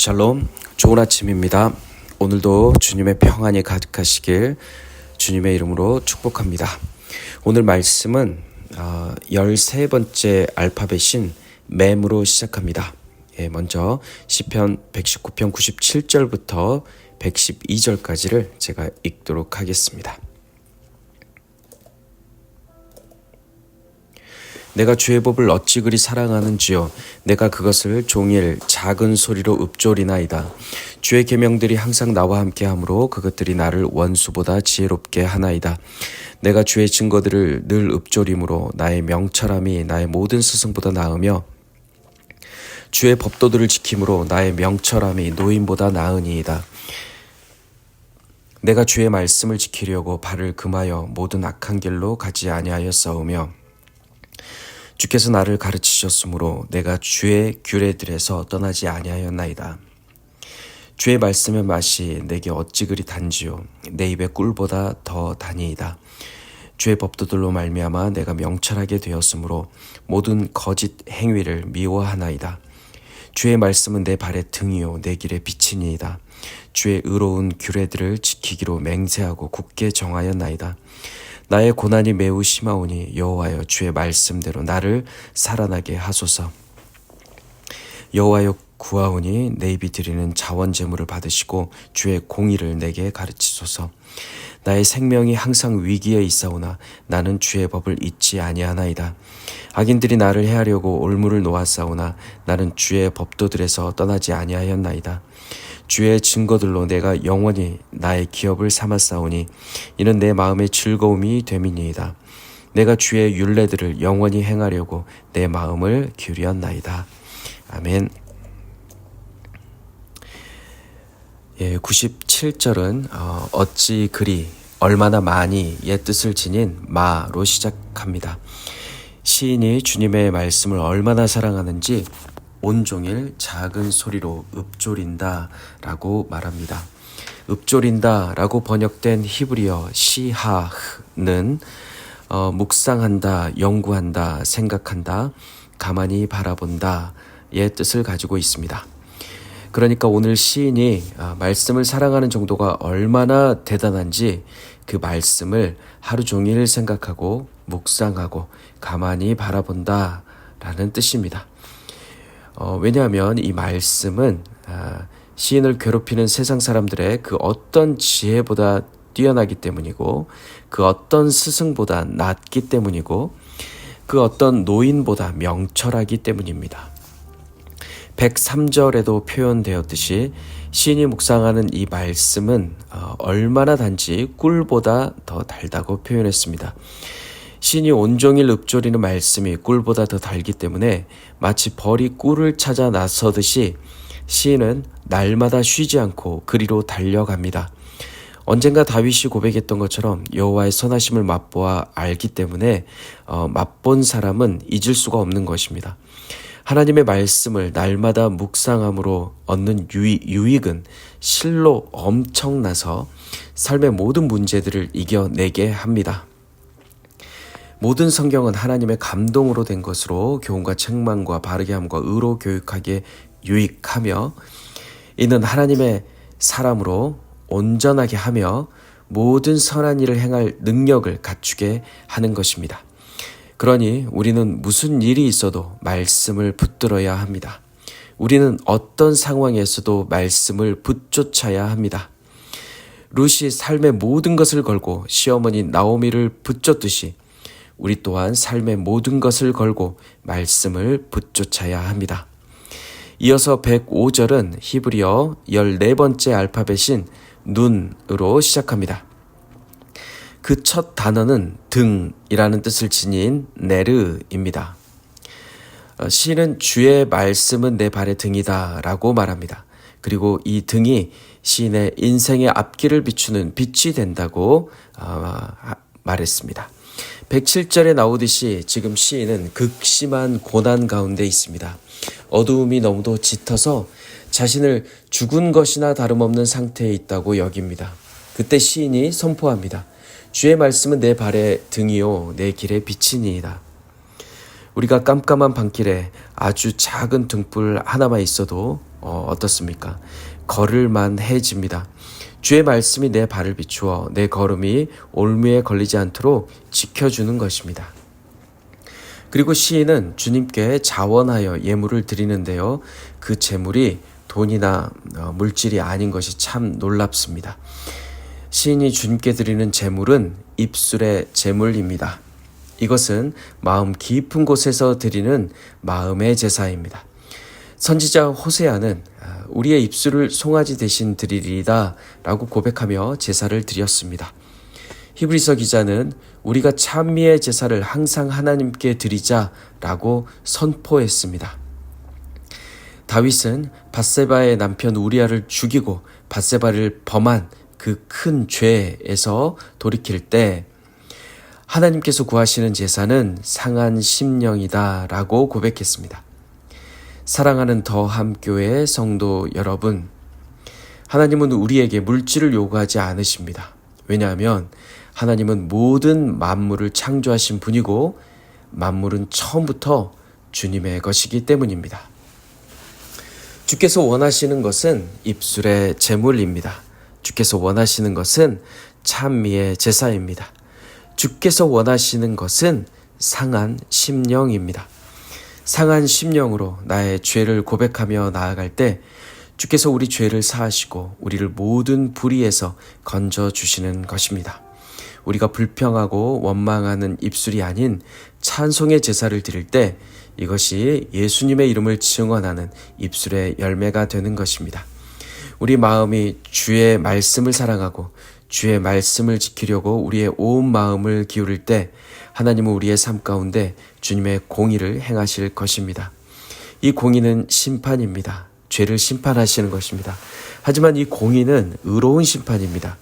샬롬, 좋은 아침입니다. 오늘도 주님의 평안이 가득하시길 주님의 이름으로 축복합니다. 오늘 말씀은 13번째 알파벳인 맴으로 시작합니다. 예, 먼저 시편 119편 97절부터 112절까지를 제가 읽도록 하겠습니다. 내가 주의 법을 어찌 그리 사랑하는지요? 내가 그것을 종일 작은 소리로 읊조리나이다. 주의 계명들이 항상 나와 함께 하므로 그것들이 나를 원수보다 지혜롭게 하나이다. 내가 주의 증거들을 늘 읊조림으로 나의 명철함이 나의 모든 스승보다 나으며 주의 법도들을 지킴으로 나의 명철함이 노인보다 나으니이다. 내가 주의 말씀을 지키려고 발을 금하여 모든 악한 길로 가지 아니하였사오며 주께서 나를 가르치셨으므로 내가 주의 규례들에서 떠나지 아니하였나이다. 주의 말씀의 맛이 내게 어찌 그리 단지요 내 입의 꿀보다 더 다니이다. 주의 법도들로 말미암아 내가 명철하게 되었으므로 모든 거짓 행위를 미워하나이다. 주의 말씀은 내 발의 등이요 내 길의 빛이니이다. 주의 의로운 규례들을 지키기로 맹세하고 굳게 정하였나이다. 나의 고난이 매우 심하오니 여호와여 주의 말씀대로 나를 살아나게 하소서. 여호와여 구하오니 내 입이 드리는 자원 제물을 받으시고 주의 공의를 내게 가르치소서. 나의 생명이 항상 위기에 있사오나 나는 주의 법을 잊지 아니하나이다. 악인들이 나를 해하려고 올무를 놓았사오나 나는 주의 법도들에서 떠나지 아니하였나이다. 주의 증거들로 내가 영원히 나의 기업을 삼았사오니 이는 내 마음의 즐거움이 됨이니이다. 내가 주의 윤례들을 영원히 행하려고 내 마음을 기울였나이다. 아멘. 예, 97절은 어, 어찌 그리 얼마나 많이 옛 뜻을 지닌 마로 시작합니다. 시인이 주님의 말씀을 얼마나 사랑하는지 온종일 작은 소리로 읊조린다 라고 말합니다. 읊조린다 라고 번역된 히브리어 시하는 어, 묵상한다, 연구한다, 생각한다, 가만히 바라본다 의 뜻을 가지고 있습니다. 그러니까 오늘 시인이 아, 말씀을 사랑하는 정도가 얼마나 대단한지 그 말씀을 하루 종일 생각하고 묵상하고 가만히 바라본다 라는 뜻입니다. 어, 왜냐하면 이 말씀은 아, 시인을 괴롭히는 세상 사람들의 그 어떤 지혜보다 뛰어나기 때문이고 그 어떤 스승보다 낫기 때문이고 그 어떤 노인보다 명철하기 때문입니다. 103절에도 표현되었듯이 시인이 묵상하는 이 말씀은 어, 얼마나 단지 꿀보다 더 달다고 표현했습니다. 신이 온종일 읊조리는 말씀이 꿀보다 더 달기 때문에 마치 벌이 꿀을 찾아 나서듯이 시인은 날마다 쉬지 않고 그리로 달려갑니다. 언젠가 다윗이 고백했던 것처럼 여호와의 선하심을 맛보아 알기 때문에 어, 맛본 사람은 잊을 수가 없는 것입니다. 하나님의 말씀을 날마다 묵상함으로 얻는 유익, 유익은 실로 엄청나서 삶의 모든 문제들을 이겨내게 합니다. 모든 성경은 하나님의 감동으로 된 것으로 교훈과 책망과 바르게 함과 의로 교육하게 유익하며 이는 하나님의 사람으로 온전하게 하며 모든 선한 일을 행할 능력을 갖추게 하는 것입니다. 그러니 우리는 무슨 일이 있어도 말씀을 붙들어야 합니다. 우리는 어떤 상황에서도 말씀을 붙쫓아야 합니다. 루시 삶의 모든 것을 걸고 시어머니 나오미를 붙잡듯이 우리 또한 삶의 모든 것을 걸고 말씀을 붙쫓아야 합니다. 이어서 105절은 히브리어 14번째 알파벳인 눈으로 시작합니다. 그 첫 단어는 등이라는 뜻을 지닌 네르입니다. 어, 시는 주의 말씀은 내 발의 등이다 라고 말합니다. 그리고 이 등이 시인의 인생의 앞길을 비추는 빛이 된다고 어, 말했습니다. 107절에 나오듯이 지금 시인은 극심한 고난 가운데 있습니다. 어두움이 너무도 짙어서 자신을 죽은 것이나 다름없는 상태에 있다고 여깁니다. 그때 시인이 선포합니다. 주의 말씀은 내 발의 등이요, 내 길의 빛이니이다. 우리가 깜깜한 밤길에 아주 작은 등불 하나만 있어도 어, 어떻습니까? 걸을만 해집니다. 주의 말씀이 내 발을 비추어 내 걸음이 올무에 걸리지 않도록 지켜주는 것입니다. 그리고 시인은 주님께 자원하여 예물을 드리는데요. 그 재물이 돈이나 어, 물질이 아닌 것이 참 놀랍습니다. 시인이 주님께 드리는 재물은 입술의 재물입니다. 이것은 마음 깊은 곳에서 드리는 마음의 제사입니다. 선지자 호세아는 아, 우리의 입술을 송아지 대신 드리리다 라고 고백하며 제사를 드렸습니다. 히브리서 기자는 우리가 찬미의 제사를 항상 하나님께 드리자 라고 선포했습니다. 다윗은 바세바의 남편 우리아를 죽이고 바세바를 범한 그 큰 죄에서 돌이킬 때 하나님께서 구하시는 제사는 상한 심령이다 라고 고백했습니다. 사랑하는 더함교회 성도 여러분, 하나님은 우리에게 물질을 요구하지 않으십니다. 왜냐하면 하나님은 모든 만물을 창조하신 분이고 만물은 처음부터 주님의 것이기 때문입니다. 주께서 원하시는 것은 입술의 제물입니다. 주께서 원하시는 것은 찬미의 제사입니다. 주께서 원하시는 것은 상한 심령입니다. 상한 심령으로 나의 죄를 고백하며 나아갈 때 주께서 우리 죄를 사하시고 우리를 모든 불의에서 건져 주시는 것입니다. 우리가 불평하고 원망하는 입술이 아닌 찬송의 제사를 드릴 때 이것이 예수님의 이름을 증언하는 입술의 열매가 되는 것입니다. 우리 마음이 주의 말씀을 사랑하고 주의 말씀을 지키려고 우리의 온 마음을 기울일 때 하나님은 우리의 삶 가운데 주님의 공의를 행하실 것입니다. 이 공의는 심판입니다. 죄를 심판하시는 것입니다. 하지만 이 공의는 의로운 심판입니다.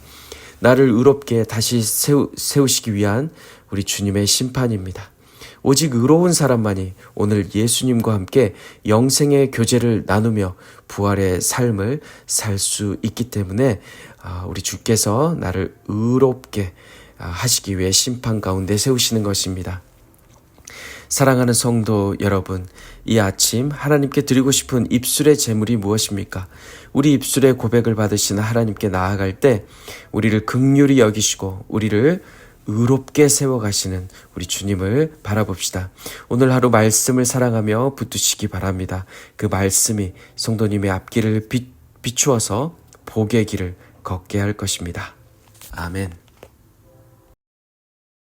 나를 의롭게 다시 세우, 세우시기 위한 우리 주님의 심판입니다. 오직 의로운 사람만이 오늘 예수님과 함께 영생의 교제를 나누며 부활의 삶을 살 수 있기 때문에 아, 우리 주께서 나를 의롭게 아, 하시기 위해 심판 가운데 세우시는 것입니다. 사랑하는 성도 여러분, 이 아침 하나님께 드리고 싶은 입술의 제물이 무엇입니까? 우리 입술의 고백을 받으시는 하나님께 나아갈 때 우리를 극률히 여기시고 우리를 의롭게 세워가시는 우리 주님을 바라봅시다. 오늘 하루 말씀을 사랑하며 붙드시기 바랍니다. 그 말씀이 성도님의 앞길을 비, 비추어서 복의 길을 걷게 할 것입니다. 아멘.